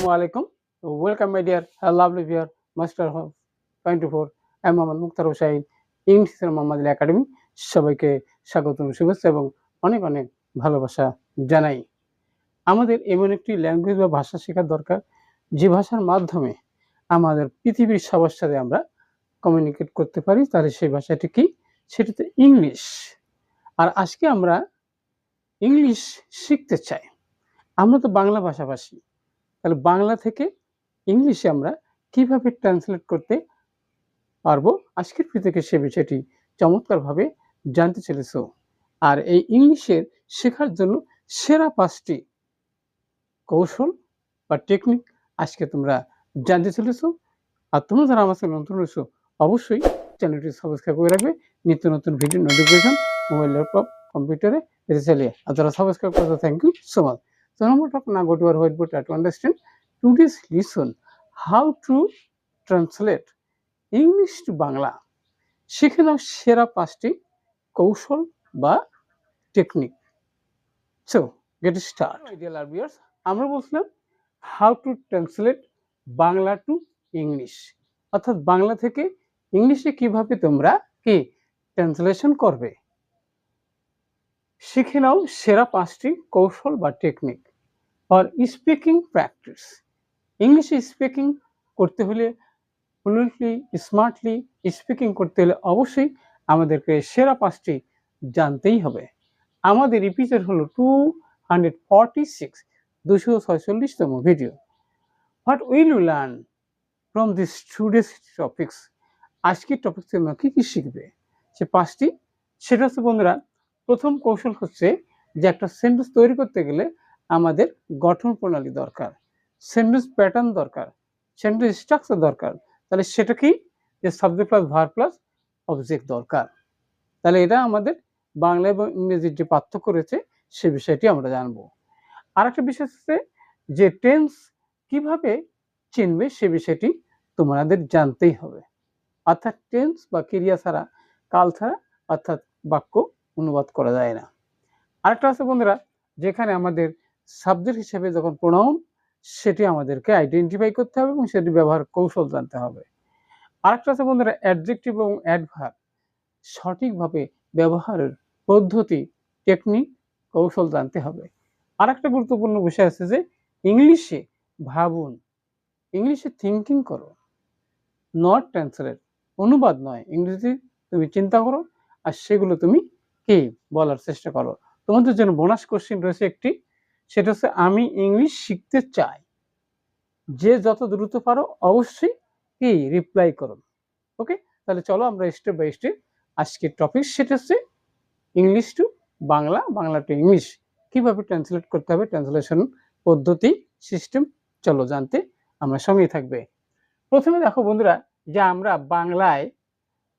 আসসালামু আলাইকুম welcome my dear lovely viewer master twenty four M Mohammad Muktar Hossain ইংলিশের Mohammad academy সবাইকে স্বাগতম, শুভেচ্ছা এবং অনেক অনেক ভালোবাসা জানাই। আমাদের এমন একটি ল্যাঙ্গুয়েজ বা ভাষা শেখার দরকার, যে ভাষার মাধ্যমে আমাদের পৃথিবীর সবার সাথে আমরা কমিউনিকেট করতে পারি, তাহলে সেই ভাষাটি কি? সেটি তো ইংলিশ। আর আজকে আমরা ইংলিশ শিখতে চাই। আমরা তো বাংলা ভাষাভাষী। তাহলে বাংলা থেকে ইংলিশে আমরা কীভাবে ট্রান্সলেট করতে পারব? আজকের থেকে সে বিষয়টি চমৎকারভাবে জানতে চলেছ। আর এই ইংলিশের শেখার জন্য সেরা পাঁচটি কৌশল বা টেকনিক আজকে তোমরা জানতে চলেছ। আর তোমরা যারা আমার সাথে নতুন রয়েছো, অবশ্যই চ্যানেলটি সাবস্ক্রাইব করে রাখবে। নিত্য নতুন ভিডিও নোটিফিকেশন মোবাইল ল্যাপটপ কম্পিউটারে চালিয়ে আর যারা সাবস্ক্রাইব করতে thank you so much So now we're talking now go to our whiteboard try to understand today's lesson how to translate English to Bangla. শিখে নাও সেরা পাঁচটি কৌশল বা technique so get start dear viewers আমরা বলছিলাম how to translate Bangla to English অর্থাৎ বাংলা থেকে ইংলিশে কীভাবে তোমরা কি ট্রান্সলেশন করবে? শিখে নাও সেরা পাঁচটি কৌশল বা টেকনিক ফর স্পিকিং প্র্যাকটিস ইংলিশে স্পিকিং করতে হলে ফ্লুয়েন্টলি স্মার্টলি স্পিকিং করতে হলে অবশ্যই আমাদেরকে সেরা পাঁচটি জানতেই হবে। আমাদের এপিসোড হলো টু হান্ড্রেড ফর্টি সিক্স দুশো ছয়চল্লিশতম video what will you learn from this today's topics আজকের টপিক তোমরা কী কী শিখবে? সে পাঁচটি। সেটা হচ্ছে বন্ধুরা, প্রথম কৌশল হচ্ছে যে একটা সেন্টেন্স তৈরি করতে গেলে আমাদের গঠন প্রণালী দরকার সেন্টেন্স প্যাটার্ন দরকার সেন্টেন্স স্ট্রাকচার দরকার। তাহলে সেটা কি যে subject plus verb plus object দরকার। তাহলে এটা আমাদের বাংলা এবং ইংরেজির যে পার্থক্য রয়েছে, সে বিষয়টি আমরা জানব। আর একটা বিষয় হচ্ছে যে টেন্স কীভাবে চিনবে, সে বিষয়টি তোমাদের জানতেই হবে। অর্থাৎ টেন্স বা ক্রিয়া ছাড়া, কাল ছাড়া অর্থাৎ বাক্য অনুবাদ করা যায় না। আরেকটা আছে বন্ধুরা, যেখানে আমাদের সাবজেক্ট হিসেবে যখন প্রোনাউন সেটি আমাদেরকে আইডেন্টিফাই করতে হবে এবং সেটি ব্যবহার কৌশল জানতে হবে। আরেকটা আছে বন্ধুরা অ্যাডজেক্টিভ এবং অ্যাডভার সঠিকভাবে ব্যবহারের পদ্ধতি টেকনিক কৌশল জানতে হবে। আরেকটা গুরুত্বপূর্ণ বিষয় আছে যে, ইংলিশে ভাবুন। ইংলিশে থিঙ্কিং করো। নট ট্রান্সলেট অনুবাদ নয়। ইংরেজি তুমি চিন্তা করো আর সেগুলো তুমি কি বলার চেষ্টা করো। তোমাদের জন্য বোনাস কোশ্চেন রয়েছে একটি সেটা হচ্ছে আমি ইংলিশ শিখতে চাই। যে যত দ্রুত পারো অবশ্যই কি রিপ্লাই করো। ওকে তাহলে চলো আমরা স্টেপ বাই স্টেপ আজকের টপিক সেটা হচ্ছে English to Bangla Bangla to English কীভাবে ট্রান্সলেট করতে হবে? ট্রান্সলেশন পদ্ধতি সিস্টেম চলো জানতে আমরা সঙ্গে থাকবে। প্রথমে দেখো বন্ধুরা, যে আমরা বাংলায়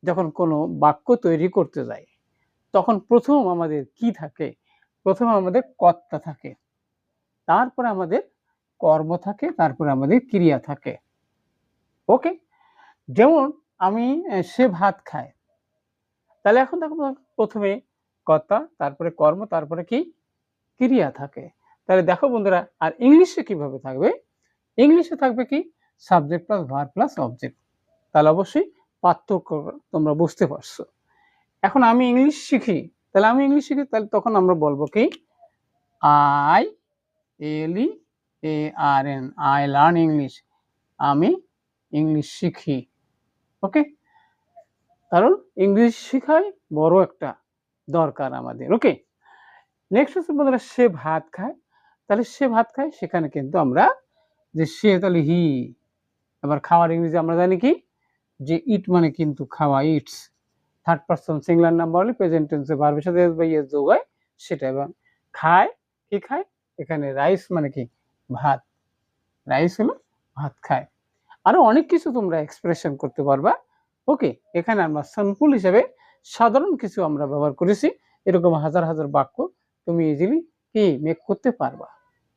যখন কোনো বাক্য তৈরি করতে যাই, তখন প্রথম আমাদের কি থাকে? প্রথম আমাদের কর্তা থাকে। তারপরে আমাদের কর্ম থাকে, তারপরে আমাদের ক্রিয়া থাকে। ওকে যেমন আমি সে ভাত খায়। তাহলে এখন দেখো প্রথমে কর্তা তারপরে কর্ম, তারপরে কি? ক্রিয়া থাকে। তাহলে দেখো বন্ধুরা, আর ইংলিশে কীভাবে থাকবে? ইংলিশে থাকবে কি? Subject plus verb plus object তাহলে অবশ্যই পার্থক্য তোমরা বুঝতে পারছ। এখন আমি ইংলিশ শিখি। তাহলে আমি ইংলিশ শিখি, তাহলে তখন আমরা বলব কি? I L E A R N I learn English আমি ইংলিশ শিখি ওকে কারণ ইংলিশ শিখাই বড় একটা দরকার আমাদের ওকে নেক্সট হচ্ছে বন্ধুরা সে ভাত খায়, তাহলে সে ভাত খায়, সেখানে কিন্তু আমরা যে সে, তাহলে হি আবার খাওয়ার ইংরেজি আমরা জানি কি? যে ইট মানে কিন্তু খাওয়া eats third person singular number হলে প্রেজেন্ট টেন্সে ভার্বের সাথে এস বাই যোগ হয়, সেটা এবং খায়, কি খায়? এখানে রাইস মানে কি? ভাত। রাইস হলো ভাত খায়। আরও অনেক কিছু তোমরা এক্সপ্রেশন করতে পারবা। ওকে এখানে আমরা সিম্পল হিসেবে সাধারণ কিছু আমরা ব্যবহার করেছি। এরকম হাজার হাজার বাক্য তুমি ইজিলি কি মেক করতে পারবা।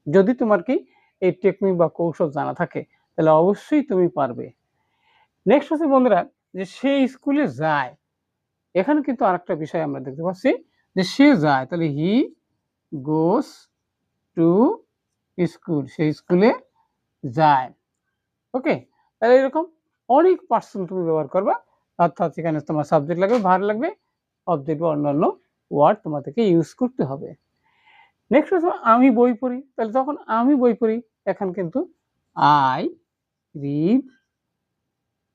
যদি তোমার কি এই টেকনিক বা কৌশল জানা থাকে, তাহলে অবশ্যই তুমি পারবে। নেক্সট হচ্ছে বন্ধুরা, যে সে স্কুলে যায়। এখানে কিন্তু আরেকটা বিষয় আমরা দেখতে পাচ্ছি, যে সে যায়, তাহলে হি গোস টু স্কুল সেই স্কুলে যায়। ওকে তাহলে এরকম অনেক পার্সন তুমি ব্যবহার করবা। অর্থাৎ এখানে তোমার সাবজেক্ট লাগবে ভার লাগবে অবজেক্ট বা অন্যান্য ওয়ার্ড তোমাদেরকে ইউজ করতে হবে। নেক্সট হচ্ছে আমি বই পড়ি? তাহলে তখন আমি বই পড়ি, এখন কিন্তু আই রিড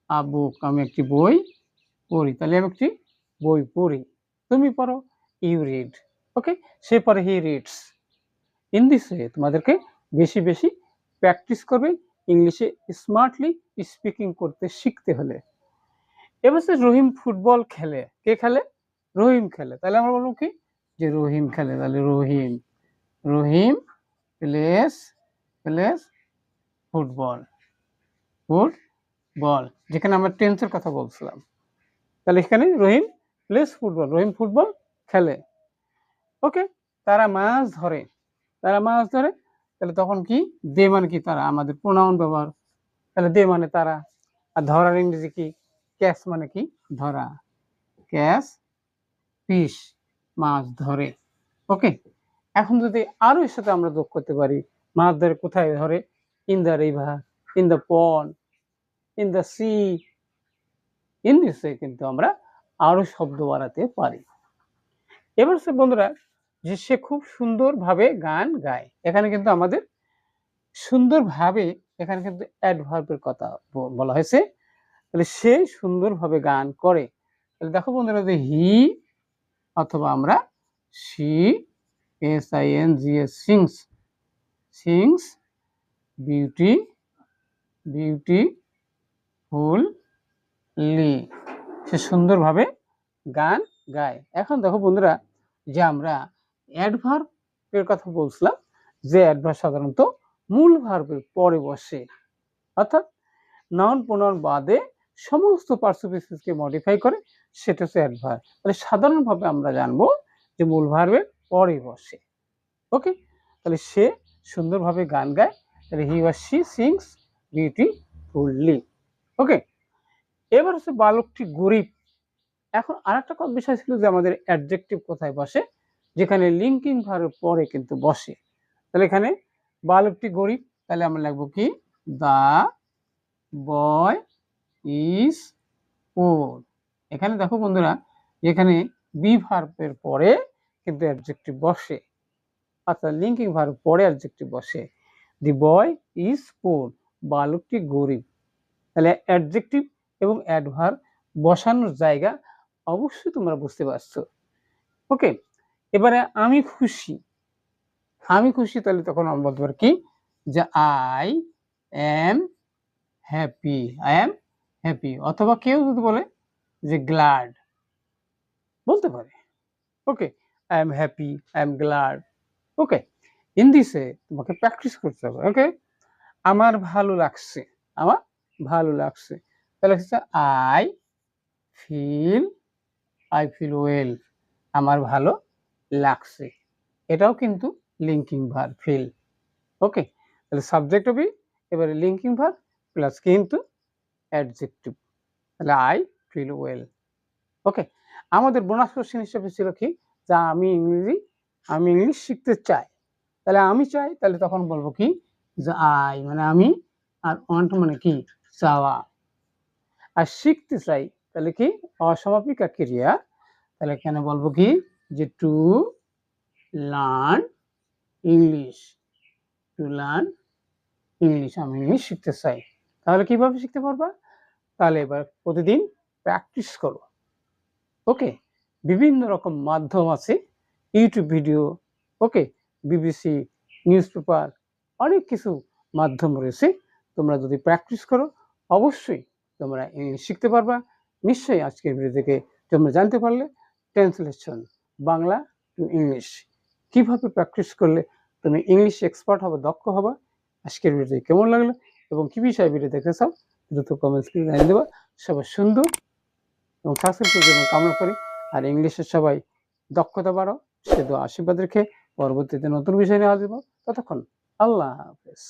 আ বুক আমি একটি বই পড়ি। তাহলে আমি একটি বই পড়ি। তুমি পড়ো ইউ রিড ওকে সে পরে হি রিডস ইন দিস তোমাদেরকে বেশি বেশি প্র্যাকটিস করবে ইংলিশে স্মার্টলি স্পিকিং করতে শিখতে হলে। এবার সে রহিম ফুটবল খেলে। কে খেলে? রহিম খেলে। তাহলে আমরা বলব কি? যে রহিম খেলে। তাহলে Rahim Rahim plays plays football football যেখানে আমরা টেন্সের কথা বলছিলাম। তাহলে এখানে Rahim plays football Rahim football খেলে। ওকে তারা মাছ ধরে। তারা মাছ ধরে, তাহলে তখন কি? দে মানে কি তারা? আমাদের প্রোনাউন ব্যবহার। তাহলে দে মানে তারা। আর ধরার ইংরেজি কি? ক্যাশ মানে কি? ধরা। ক্যাশ ফিশ, মাছ ধরে। ওকে? এখন যদি আরও এর সাথে আমরা যোগ করতে পারি, মাছ ধরে কোথায় ধরে? In the river, in the pond, in the sea. In this কিন্তু আমরা আরও শব্দ বাড়াতে পারি। এবার সে বন্ধুরা যে সে খুব সুন্দরভাবে গান গায়। এখানে কিন্তু আমাদের সুন্দরভাবে এখানে কিন্তু অ্যাডভার্বের কথা বলা হয়েছে। তাহলে সে সুন্দরভাবে গান করে। তাহলে দেখো বন্ধুরা যে হি অথবা আমরা she S I N G S sings sings beauty beautifully সে সুন্দরভাবে গান গায়। এখন দেখো বন্ধুরা যে আমরা অ্যাডভার্ব এর কথা বলছিলাম, যে অ্যাডভার্ব সাধারণত মূল ভার্বের পরে বসে। অর্থাৎ নাউন প্রোনাউন বাদে সমস্ত পার্সিফিসকে মডিফাই করে, সেটা হচ্ছে অ্যাডভার্ব তাহলে সাধারণভাবে আমরা জানব যে মূল ভার্বের পরে বসে। ওকে তাহলে সে সুন্দরভাবে গান গায়, তাহলে হি ওয়াজ শি সিংস বিউটিফুললি ওকে এবার হচ্ছে বালকটি গরিব। এখন আরেকটা কথা বিষয় ছিল যে আমাদের অ্যাডজেক্টিভ কোথায় বসে? যেখানে লিঙ্কিং ভার্বের পরে কিন্তু বসে। তাহলে এখানে বালকটি গরিব, তাহলে আমরা লিখব কি? The boy is poor. এখানে দেখো বন্ধুরা, এখানে বি ভার্বের পরে কিন্তু অ্যাডজেক্টিভ বসে। অর্থাৎ লিঙ্কিং ভার্ব পরে অ্যাডজেক্টিভ বসে। দি বয় ইজ পোর, বালকটি গরিব। তাহলে অ্যাডজেক্টিভ এবং অ্যাডভার্ব বসানোর জায়গা অবশ্যই তোমরা বুঝতে পারছ। ওকে এবারে আমি খুশি। আমি খুশি তাহলে তখন আমরা বলতে পারি কি? যে I am happy I am happy অথবা কেউ যদি বলে যে গ্লাড বলতে পারে। Okay I am happy I am glad okay in দিসে তোমাকে প্র্যাকটিস করতে হবে। ওকে আমার ভালো লাগছে, আমার ভালো লাগছে। তাহলে হচ্ছে I feel I feel well আমার ভালো লাগছে। এটাও কিন্তু লিঙ্কিং ভার ফিল ওকে তাহলে সাবজেক্ট হবে এবারে লিঙ্কিং ভার প্লাস কিন্তু অ্যাডজেক্টিভ তাহলে আই ফিল ওয়েল ওকে আমাদের বোনাস কোশ্চেন হিসেবে ছিল কি? যা আমি ইংরেজি, আমি ইংলিশ শিখতে চাই। তাহলে আমি চাই, তাহলে তখন বলব কি? যে আই মানে আমি আর ওয়ান্ট মানে কি? চাওয়া আর শিখতে চাই, তাহলে কি? অসমাপিকা ক্রিয়া তাহলে এখানে বলব কি? যে to learn English to learn English আমি ইংলিশ শিখতে চাই। তাহলে কীভাবে শিখতে পারবা? তাহলে এবার প্রতিদিন প্র্যাকটিস করো ওকে বিভিন্ন রকম মাধ্যম আছে। YouTube video okay BBC newspaper অনেক কিছু মাধ্যম রয়েছে। তোমরা যদি প্র্যাকটিস করো, অবশ্যই তোমরা ইংলিশ শিখতে পারবা। নিশ্চয়ই আজকের ভিডিও থেকে তোমরা জানতে পারলে। ট্রান্সলেশন বাংলা টু ইংলিশ কীভাবে প্র্যাকটিস করলে তুমি ইংলিশ এক্সপার্ট হবে, দক্ষ হবে? আজকের ভিডিওটি কেমন লাগল এবং কি বিষয়ে ভিডিও দেখতে চাও দ্রুত কমেন্টস করে জানিয়ে দেবা। সবাই সুন্দর এবং সাকসেসফুল জীবন কামনা করি। আর ইংলিশের সবাই দক্ষতা বাড়ো সে তো আশীর্বাদ রেখে পরবর্তীতে নতুন বিষয় নিয়ে আসব ততক্ষণ আল্লাহ হাফেজ।